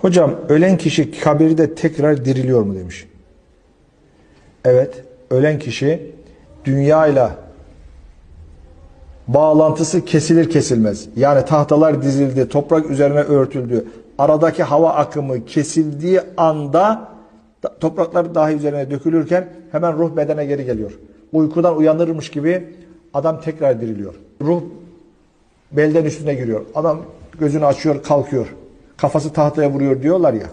Hocam ölen kişi kabirde tekrar diriliyor mu demiş. Evet, ölen kişi dünyayla bağlantısı kesilir kesilmez. Yani tahtalar dizildi, toprak üzerine örtüldü. Aradaki hava akımı kesildiği anda da- topraklar dahi üzerine dökülürken hemen ruh bedene geri geliyor. Uykudan uyanırmış gibi adam tekrar diriliyor. Ruh belden üstüne giriyor. Adam gözünü açıyor, kalkıyor. Kafası tahtaya vuruyor diyorlar ya.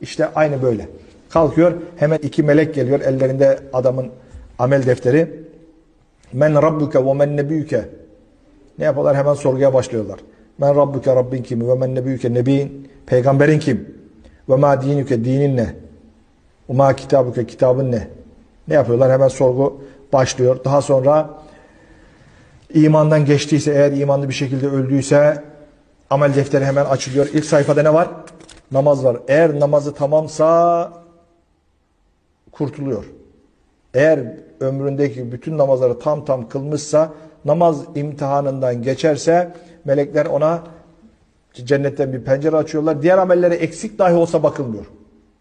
İşte aynı böyle. Kalkıyor, hemen iki melek geliyor. Ellerinde adamın amel defteri. Men rabbuke ve men nebiyüke. Ne yapıyorlar? Hemen sorguya başlıyorlar. Men rabbuke Rabbin kim? Ve men nebiyüke nebiyin. Peygamberin kim? Ve ma dinüke dinin ne? Ve ma kitabuke kitabın ne? Ne yapıyorlar? Hemen sorgu başlıyor. Daha sonra imandan geçtiyse eğer imanlı bir şekilde öldüyse amel defteri hemen açılıyor. İlk sayfada ne var? Namaz var. Eğer namazı tamamsa kurtuluyor. Eğer ömründeki bütün namazları tam tam kılmışsa namaz imtihanından geçerse melekler ona cennetten bir pencere açıyorlar. Diğer amelleri eksik dahi olsa bakılmıyor.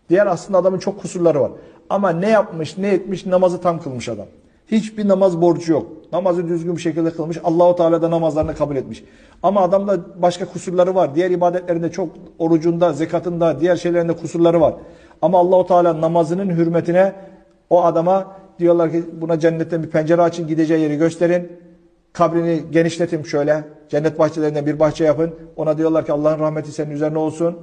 Diğer aslında adamın çok kusurları var. Ama ne yapmış, ne etmiş, namazı tam kılmış adam. Hiçbir namaz borcu yok. Namazı düzgün bir şekilde kılmış. Allahu Teala da namazlarını kabul etmiş. Ama adamda başka kusurları var. Diğer ibadetlerinde çok orucunda, zekatında, diğer şeylerinde kusurları var. Ama Allahu Teala namazının hürmetine o adama diyorlar ki buna cennetten bir pencere açın, gideceği yeri gösterin. Kabrini genişletin şöyle. Cennet bahçelerinden bir bahçe yapın. Ona diyorlar ki Allah'ın rahmeti senin üzerine olsun.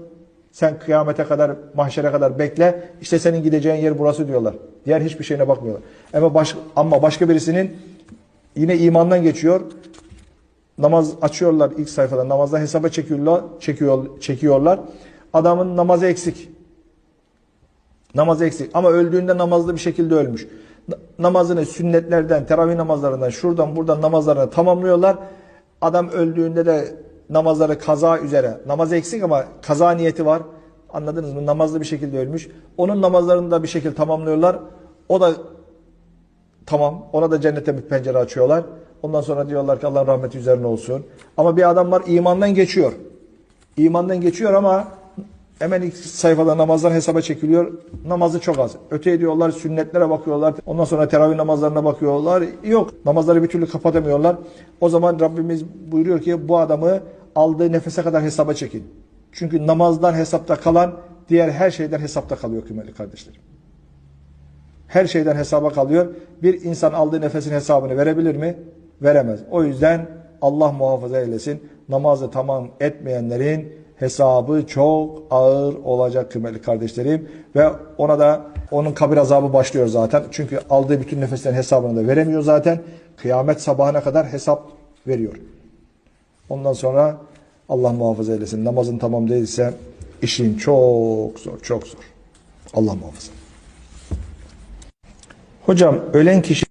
Sen kıyamete kadar, mahşere kadar bekle. İşte senin gideceğin yer burası diyorlar. Diğer hiçbir şeyine bakmıyorlar. Ama, baş, ama başka birisinin yine imandan geçiyor. Namaz açıyorlar ilk sayfada. Namazda hesaba çekiyorlar, çekiyor, çekiyorlar. Adamın namazı eksik. Namazı eksik. Ama öldüğünde namazlı bir şekilde ölmüş. Na- Namazını sünnetlerden, teravih namazlarından, şuradan buradan namazlarını tamamlıyorlar. Adam öldüğünde de namazları kaza üzere. Namaz eksik ama kaza niyeti var. Anladınız mı? Namazlı bir şekilde ölmüş. Onun namazlarını da bir şekilde tamamlıyorlar. O da Tamam. Ona da cennete bir pencere açıyorlar. Ondan sonra diyorlar ki Allah'ın rahmeti üzerine olsun. Ama bir adam var imandan geçiyor. İmandan geçiyor ama hemen ilk sayfada namazdan hesaba çekiliyor. Namazı çok az. Öte ediyorlar, sünnetlere bakıyorlar. Ondan sonra teravih namazlarına bakıyorlar. Yok. Namazları bir türlü kapatamıyorlar. O zaman Rabbimiz buyuruyor ki bu adamı aldığı nefese kadar hesaba çekin. Çünkü namazdan hesapta kalan diğer her şeyden hesapta kalıyor kıymetli kardeşlerim. Her şeyden hesaba kalıyor. Bir insan aldığı nefesin hesabını verebilir mi? Veremez. O yüzden Allah muhafaza eylesin. Namazı tamam etmeyenlerin hesabı çok ağır olacak kıymetli kardeşlerim. Ve ona da onun kabir azabı başlıyor zaten. Çünkü aldığı bütün nefeslerin hesabını da veremiyor zaten. Kıyamet sabahına kadar hesap veriyor. Ondan sonra Allah muhafaza eylesin. Namazın tamam değilse işin çok zor, çok zor. Allah muhafaza. Hocam ölen kişi